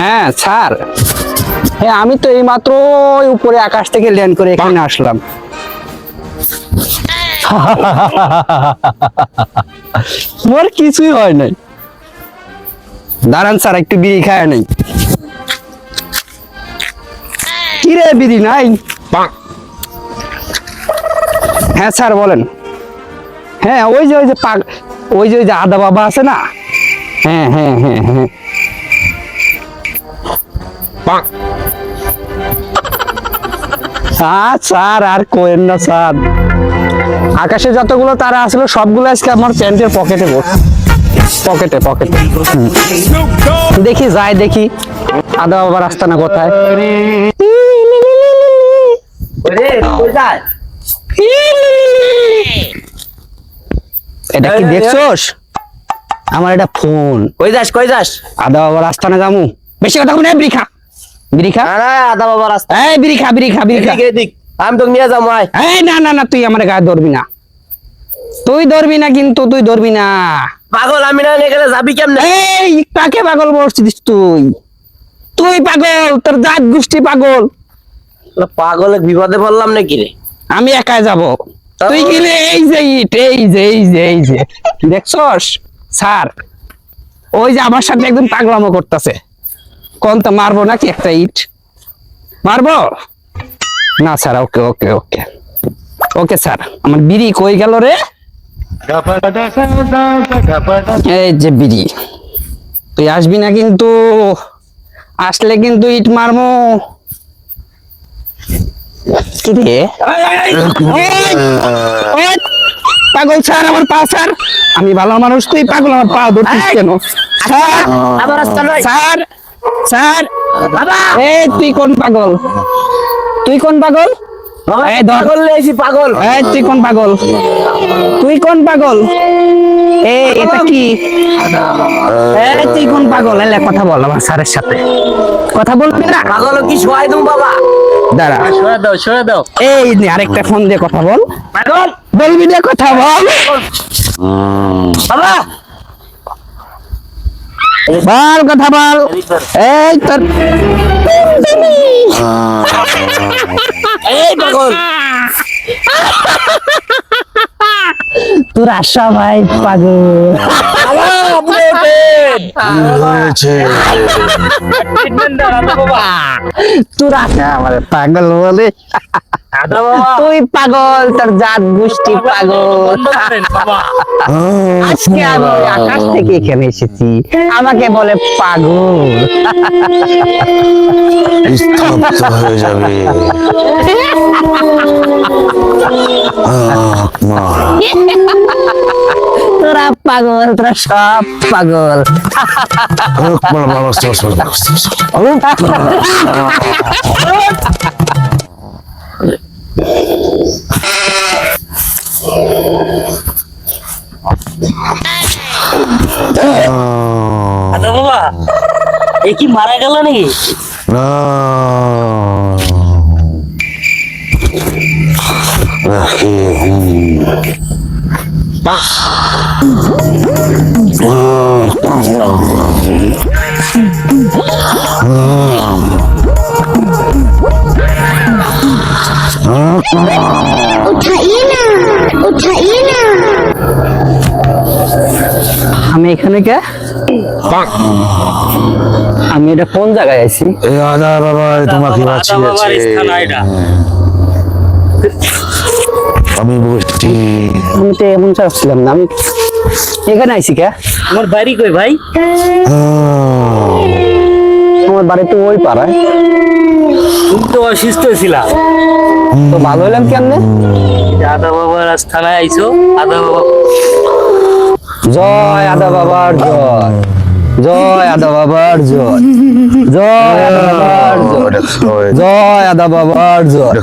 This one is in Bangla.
হ্যাঁ স্যার। হ্যাঁ আমি তো এই মাত্র উপরে আকাশ থেকে ল্যান্ড করে এখানে আসলাম। মোর কিছুই হয় নাই। দাঁড়ান স্যার একটু বিড়ি খায় নাই। কি রে বিড়ি নাই? হ্যাঁ স্যার বলেন। হ্যাঁ ওই যে ওই যে পাক ওই যে ওই যে আদা বাবা আছে না? হ্যাঁ হ্যাঁ হ্যাঁ হ্যাঁ হ্যাঁ। স্যার আর কোয়েন না স্যার। আকাশে যতগুলো তারা আসলো সবগুলো আজকে আমার প্যান্টের পকেটে বসে। পকেটে পকেটে। দেখি যাই দেখি। আদা বাবা রাস্তা না কোথায়? এটা কি দেখছোস? আমার এটা ফোন। কই যাস কই যাস? আদা বাবা রাস্তা না যামু বেশি কথা বলে বিড়ি খা বিড়ি খা। না আদা বাবা রাস্তা। এই বিড়ি খা বিড়ি খা বিড়ি খা। এদিক এদিক। আমি তোকে নিয়ে যাব আয়। এই না না না তুই আমার গায়ে ধরবি না। তুই ধরবি না কিন্তু তুই ধরবি না। পাগল আমি না এখানে যাবি কেমনে? এই কাকে পাগল বলছিস তুই? তুই পাগল তোর জাত গোষ্ঠী পাগল। পাগলে বিপদে পড়লাম নাকি রে? আমি একাই যাব। তুই গেলে এই যে ইট এই যে এই যে এই যে। দেখছস? স্যার ওই যে আমার সাথে একদম পাগলামো করতেছে। কোন তো মারবো নাকি একটা ইট? মারবো? না স্যার ওকে ওকে ওকে। ওকে স্যার আমার বিড়ি কই গেল রে? এই যে বিড়ি। তুই আসবি না কিন্তু? আসলে কিন্তু ইট মারমো কি রে? ওই, ওই, পাগল স্যার আমার পা স্যার। আমি ভালো মানুষ তুই পাগল আমার পা ধরছিস কেন? স্যার রাস্তা নয় স্যার বাবা! এ তুই কোন পাগল? তুই কোন পাগল? এই ধর। পাগল লেছি পাগল। এই তুই কোন পাগল? তুই কোন পাগল? এ এটা কি? এ তুই কোন পাগল? এলে কথা বল আমার স্যারের সাথে। কথা বলবি না? পাগল কি তুমি বাবা? দাঁড়া। সরে দাও সরে দাও। এই নে আরেকটা ফোন দিয়ে কথা বল। পাগল? বলবি না কথা বল। বাবা! বল কথা বল। এই তোর এই পাগল। তোর আশা ভাই পাগল তোর আশা আমার পাগল বলে। তুই পাগল তোর জাত গোষ্ঠী পাগল। বাবা। আজকে আমি আকাশ থেকে এখানে এসেছি। আমাকে বলে পাগল। স্তব্ধ হয়ে যাবে। তোরা পাগল তোরা সব পাগল। আহ, বাবা এ কি মারা গেল নাকি না। আমি এখানে কে? আমি এটা কোন জায়গায় আছি? এ আদা বাবা তোমার স্থান এটা। আমি বলছি আমি তো এমন চাচ্ছিলাম না। আমি এখানে আইছি কে? আমার বাড়ি কই ভাই? আমার বাড়ি তো ওই পাড়ায়। তুমি তো অসুস্থ ছিলা। তো ভালো হলাম কেমনে? আদা বাবার স্থানায় আইছো আদা বাবা জয় আদা বাবার জয়। জয় আদা বাবার জয়। জয় আদা বাবার জয়। জয় আদা বাবার জয়।